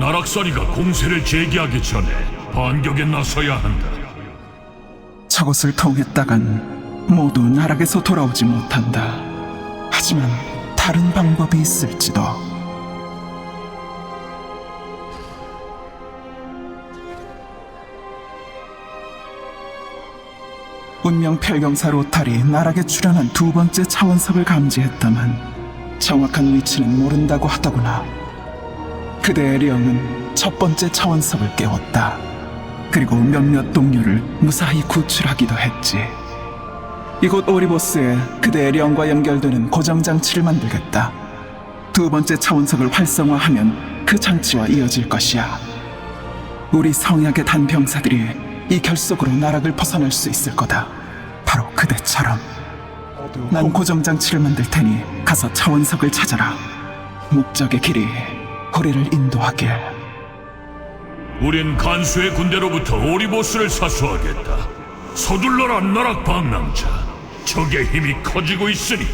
나락사리가 공세를 재개하기 전에 반격에 나서야 한다. 저것을 통했다간 모두 나락에서 돌아오지 못한다. 하지만 다른 방법이 있을지도. 운명 필경사 로탈이 나락에 출현한 두 번째 차원석을 감지했다만 정확한 위치는 모른다고 하더구나. 그대의 령은 첫 번째 차원석을 깨웠다. 그리고 몇몇 동료를 무사히 구출하기도 했지. 이곳 오리보스에 그대의 령과 연결되는 고정 장치를 만들겠다. 두 번째 차원석을 활성화하면 그 장치와 이어질 것이야. 우리 성약의 단병사들이 이 결속으로 나락을 벗어날 수 있을 거다. 바로 그대처럼. 난 고정 장치를 만들 테니 가서 차원석을 찾아라. 목적의 길이 우리를 인도하길. 우린 간수의 군대로부터 오리보스를 사수하겠다. 서둘러라 나락 방랑자. 적의 힘이 커지고 있으니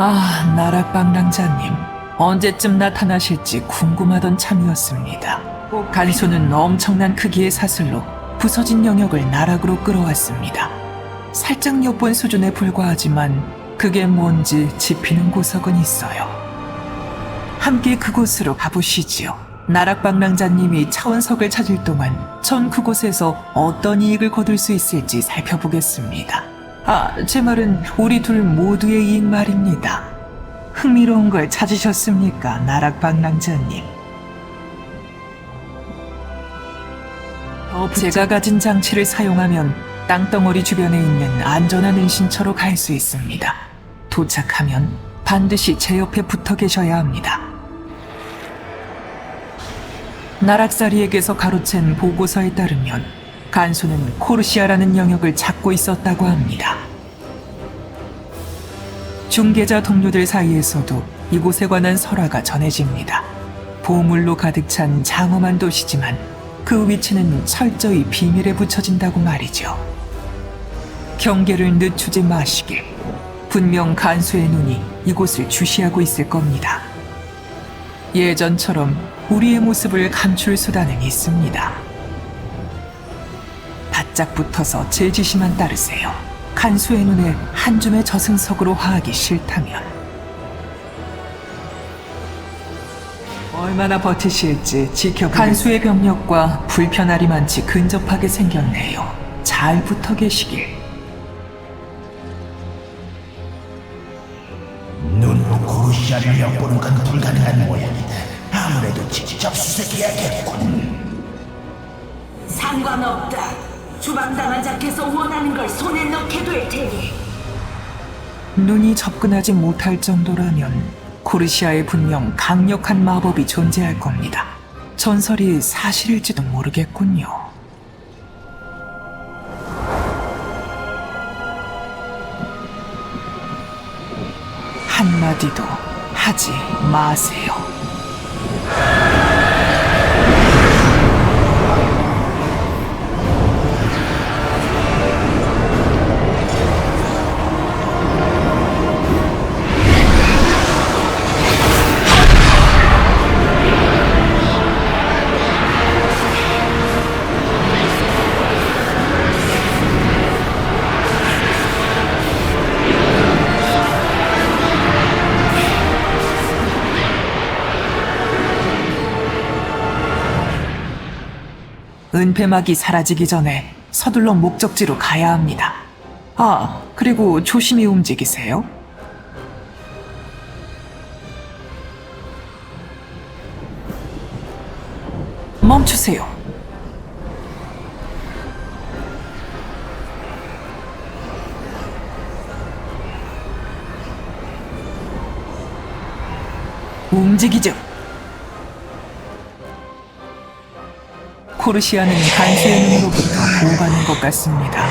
아, 나락방랑자님. 언제쯤 나타나실지 궁금하던 참이었습니다. 간수는 엄청난 크기의 사슬로 부서진 영역을 나락으로 끌어왔습니다. 살짝 엿본 수준에 불과하지만 그게 뭔지 짚히는 구석은 있어요. 함께 그곳으로 가보시지요. 나락방랑자님이 차원석을 찾을 동안 전 그곳에서 어떤 이익을 거둘 수 있을지 살펴보겠습니다. 아, 제 말은 우리 둘 모두의 이익 말입니다. 흥미로운 걸 찾으셨습니까, 나락방랑자님? 제가 가진 장치를 사용하면 땅덩어리 주변에 있는 안전한 은신처로 갈 수 있습니다. 도착하면 반드시 제 옆에 붙어 계셔야 합니다. 나락사리에게서 가로챈 보고서에 따르면 간수는 코르시아라는 영역을 찾고 있었다고 합니다. 중계자 동료들 사이에서도 이곳에 관한 설화가 전해집니다. 보물로 가득 찬 장엄한 도시지만 그 위치는 철저히 비밀에 붙여진다고 말이죠. 경계를 늦추지 마시길. 분명 간수의 눈이 이곳을 주시하고 있을 겁니다. 예전처럼 우리의 모습을 감출 수단은 있습니다. 바짝 붙어서 제 지시만 따르세요. 간수의 눈에 한 줌의 저승석으로 화하기 싫다면 얼마나 버티실지 지켜 간수의 병력과 불편하리만치 근접하게 생겼네요. 잘 붙어 계시길. 눈으로 고르시아를 엿보는 건 불가능한 모양이다. 아무래도 직접 수색해야겠군. 상관없다. 주방당한 자께서 원하는 걸 손에 넣게 될 테니. 눈이 접근하지 못할 정도라면 코르시아에 분명 강력한 마법이 존재할 겁니다. 전설이 사실일지도 모르겠군요. 한마디도 하지 마세요. 은폐막이 사라지기 전에 서둘러 목적지로 가야 합니다. 아, 그리고 조심히 움직이세요. 멈추세요. 움직이죠. 코르시아는 간수의 눈으로부터 보호받는 것 같습니다.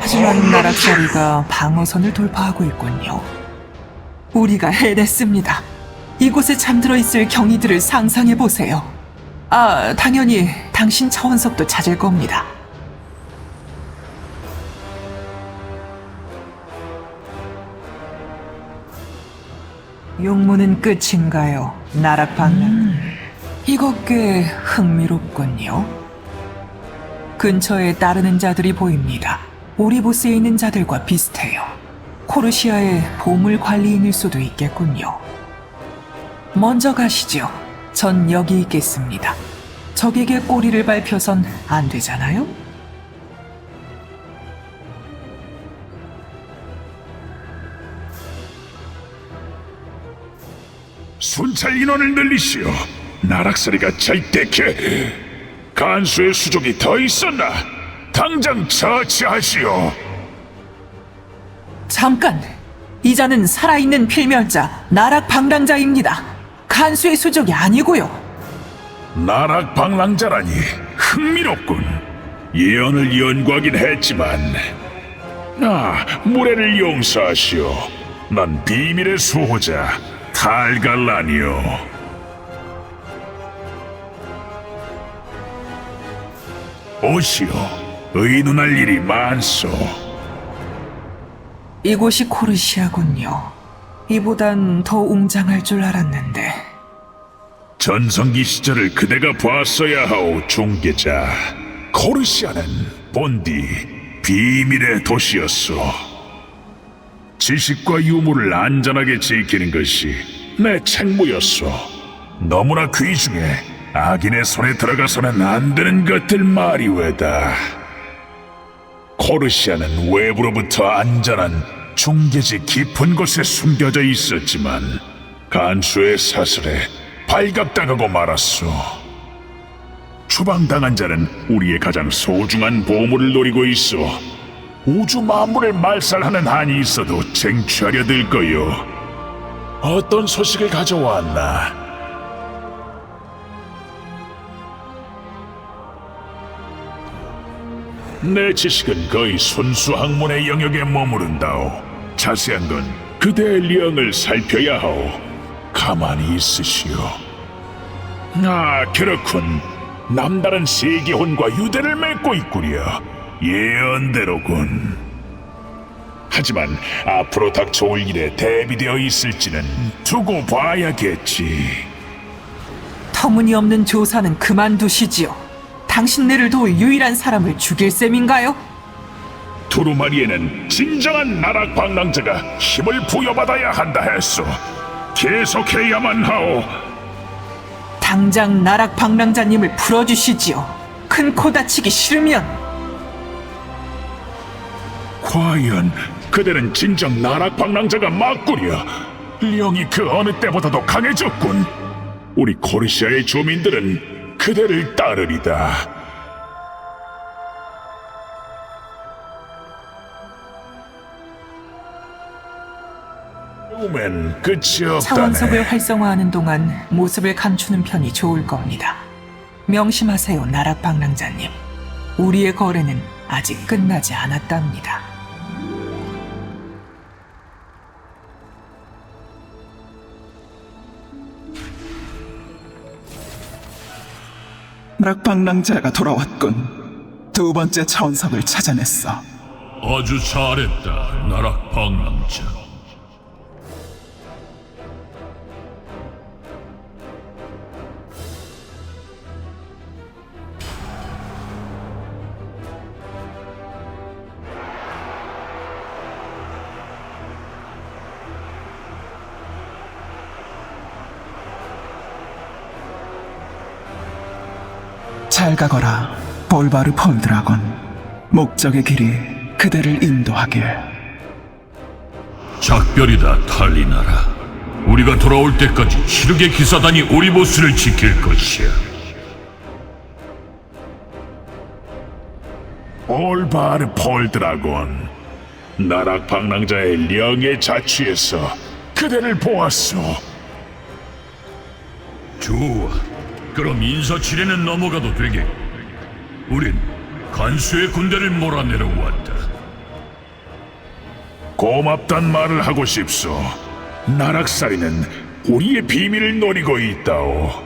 하지만 나락자리가 방어선을 돌파하고 있군요. 우리가 해냈습니다. 이곳에 잠들어 있을 경위들을 상상해 보세요. 아, 당연히 당신 차원석도 찾을 겁니다. 용문은 끝인가요? 나락방면? 음. 이것 꽤 흥미롭군요. 근처에 따르는 자들이 보입니다. 오리보스에 있는 자들과 비슷해요. 코르시아의 보물 관리인일 수도 있겠군요. 먼저 가시죠. 전 여기 있겠습니다. 적에게 꼬리를 밟혀선 안 되잖아요? 순찰 인원을 늘리시오. 나락사리가 절대케 간수의 수족이 더 있었나? 당장 처치하시오. 잠깐! 이자는 살아있는 필멸자, 나락 방랑자입니다. 간수의 수족이 아니고요. 나락 방랑자라니 흥미롭군. 예언을 연구하긴 했지만, 아 무례를 용서하시오. 난 비밀의 수호자 탈갈라니오. 오시오. 의논할 일이 많소. 이곳이 코르시아군요. 이보단 더 웅장할 줄 알았는데. 전성기 시절을 그대가 봤어야 하오 중계자 코르시아는 본디 비밀의 도시였소 지식과 유물을 안전하게 지키는 것이 내 책무였소 너무나 귀중해 악인의 손에 들어가서는 안 되는 것들 말이 왜다 코르시아는 외부로부터 안전한 중계지 깊은 곳에 숨겨져 있었지만 간수의 사슬에 발각당하고 말았소. 추방당한 자는 우리의 가장 소중한 보물을 노리고 있어. 우주 만물을 말살하는 한이 있어도 쟁취하려 들 거요. 어떤 소식을 가져왔나? 내 지식은 거의 순수 학문의 영역에 머무른다오. 자세한 건 그대의 령을 살펴야 하오. 가만히 있으시오. 아, 그렇군. 남다른 세계혼과 유대를 맺고 있구려. 예언대로군. 하지만 앞으로 닥쳐올 일에 대비되어 있을지는 두고 봐야겠지. 터무니없는 조사는 그만두시지요. 당신네를 도울 유일한 사람을 죽일 셈인가요? 두루마리에는 진정한 나락 방랑자가 힘을 부여받아야 한다 했소. 계속해야만 하오. 당장 나락 방랑자님을 풀어주시지요. 큰 코 다치기 싫으면 과연 그대는 진정 나락 방랑자가 맞구려. 령이 그 어느 때보다도 강해졌군. 우리 코르시아의 주민들은 그대를 따르리다. 오면 끝이. 차원석을 활성화하는 동안 모습을 감추는 편이 좋을 겁니다. 명심하세요, 나락 방랑자님. 우리의 거래는 아직 끝나지 않았답니다. 락방랑자가 돌아왔군. 두 번째 차원석을 찾아냈어. 아주 잘했다, 나락 방랑자. 잘 가거라, 볼바르 폴드라곤. 목적의 길이 그대를 인도하길. 작별이다, 탈리나라. 우리가 돌아올 때까지 시르게 기사단이 오리보스를 지킬 것이야. 올바르 폴드라곤. 나락 방랑자의 령에 자취해서 그대를 보았소. 좋아. 그럼 인사치레는 넘어가도 되게. 우린 간수의 군대를 몰아내러 왔다. 고맙단 말을 하고 싶소. 나락살이는 우리의 비밀을 노리고 있다오.